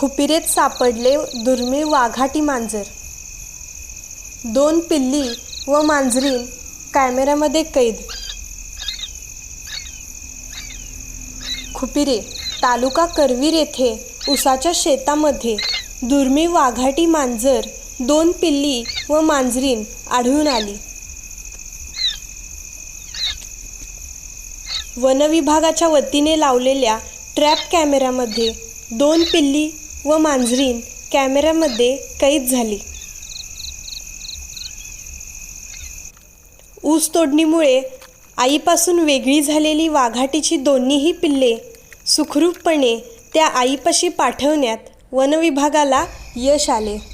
खुपिरेत सापडले दुर्मिळ वाघाटी मांजर. दोन पिल्ली व मांजरीन कॅमेऱ्यामध्ये कैद. खुपिरे तालुका करवीर येथे उसाच्या शेतामध्ये दुर्मिळ वाघाटी मांजर दोन पिल्ली व मांजरीन आढळून आली. वनविभागाच्या वतीने लावलेल्या ट्रॅप कॅमेऱ्यामध्ये दोन पिल्ली व मांजरीन कॅमेऱ्यामध्ये कैद झाली. ऊस तोडणीमुळे आईपासून वेगळी झालेली वाघाटीची दोन्हीही पिल्ले सुखरूपपणे त्या आईपाशी पाठवण्यात वनविभागाला यश आले.